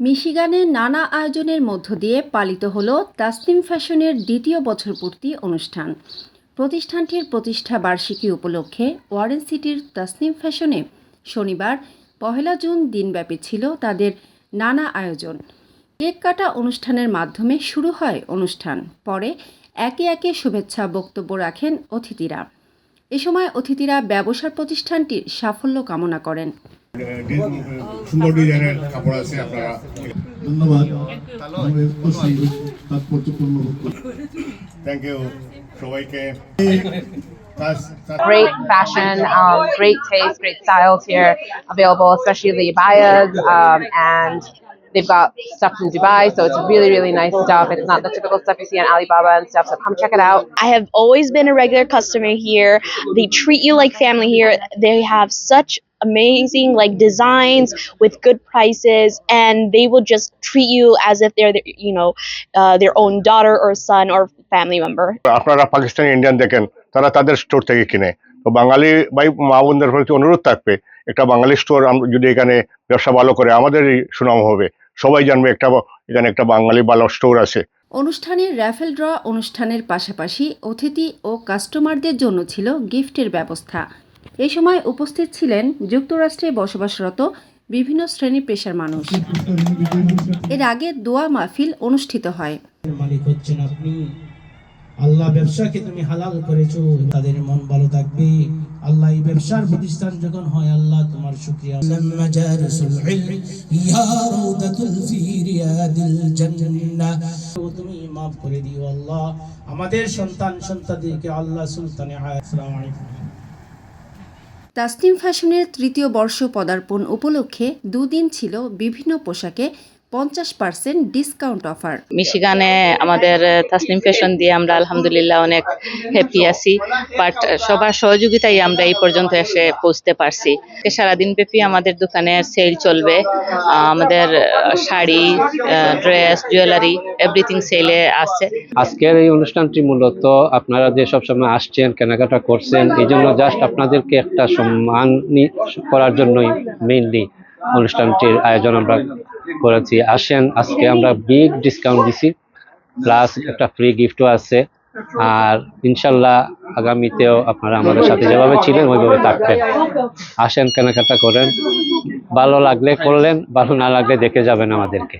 মিশিগানে নানা আয়োজনের মধ্য দিয়ে পালিত হল তাসনিম ফ্যাশনের দ্বিতীয় বছর পূর্তি অনুষ্ঠান। প্রতিষ্ঠানটির প্রতিষ্ঠা বার্ষিকী উপলক্ষে ওয়ারেন সিটির তাসনিম ফ্যাশনে শনিবার, পহেলা জুন দিনব্যাপী ছিল তাদের নানা আয়োজন। কেক কাটা অনুষ্ঠানের মাধ্যমে শুরু হয় অনুষ্ঠান। পরে একে একে শুভেচ্ছা বক্তব্য রাখেন অতিথিরা। এ সময় অতিথিরা ব্যবসার প্রতিষ্ঠানটির সাফল্য কামনা করেন। সুন্দর ডিজাইনের কাপড় আছে আপনারা। ধন্যবাদ। তাৎপর্যপূর্ণ থ্যাংক ইউ সবাইকে। তাস- তাস- great fashion, um, great taste, great styles here available, especially the abayas. Um, and they've got stuff from Dubai, so it's really, really nice stuff. It's not the typical stuff you see on Alibaba and stuff, so come check it out. I have always been a regular customer here. They treat you like family here. They have such amazing like designs with good prices and they will just treat you as if they're the- you know uh, their own daughter or son or family member. আপনারা Pakistani Indian দেখেন তারা তাদের store থেকে কিনে তো বাঙালি ভাই মা বোনদের প্রতি অনুরোধ থাকবে একটা বাঙালি স্টোর যদি এখানে ব্যবসা ভালো করে আমাদেরই সুনাম হবে সবাই জানবে একটা এখানে একটা বাঙালি ভালো স্টোর আছে। অনুষ্ঠানের র্যাফেল ড্র অনুষ্ঠানের পাশাপাশি অতিথি ও কাস্টমারদের জন্য ছিল গিফটের ব্যবস্থা। এ সময় উপস্থিত ছিলেন যুক্তরাষ্ট্রে বসবাসরত বিভিন্ন শ্রেণি পেশার মানুষ। এর আগে দোয়া মাহফিল অনুষ্ঠিত হয়। মালিক হচ্ছেন আপনি। আল্লাহ ব্যবসাকে তুমি হালাল করেছ তাদের মন ভালো থাকবে। আল্লাহ এই ব্যবসার প্রতিষ্ঠান যখন হয় আল্লাহ তোমার শুকরিয়া মাজারিসুল ইলম ইয়া রাউদাতুল ফি রিয়াদিল জান্নাহ তুমি maaf করে দিও আল্লাহ। আমাদের সন্তান সন্ততিকে আল্লাহ সুলতানে আসসালামু আলাইকুম। তাসনিম ফ্যাশনের তৃতীয় বর্ষ পদার্পণ উপলক্ষে দুদিন ছিল বিভিন্ন পোশাকে পঞ্চাশ পার্সেন্ট ডিসকাউন্ট অফার মিশিগানে আমাদের তাসনিম ফ্যাশন দিয়ে আমরা আলহামদুলিল্লাহ অনেক হ্যাপি আছি। বাট সবার সহযোগিতায় আমরা এই পর্যন্ত এসে পৌঁছতে পারছি। সারাদিন ব্যাপী আমাদের দোকানে সেল চলবে। আহ, আমাদের আহ, শাড়ি ড্রেস জুয়েলারি এভরিথিং সেলে আছে। আজকের এই অনুষ্ঠানটি মূলত আপনারা যে সবসময় আসছেন কেনাকাটা করছেন এই জন্য জাস্ট আপনাদেরকে একটা সম্মান নি- করার জন্যই মেইনলি অনুষ্ঠানটির আয়োজন আমরা করেছি। আসেন, আজকে আমরা বিগ ডিসকাউন্ট দিছি। প্লাস একটা ফ্রি গিফটও আছে। আর ইনশাল্লাহ আগামীতেও আপনারা আমাদের সাথে যেভাবে ছিলেন, ওইভাবে থাকবেন। আসেন, কেনাকাটা করেন। ভালো লাগলে করলেন, ভালো না লাগলে দেখে যাবেন আমাদেরকে।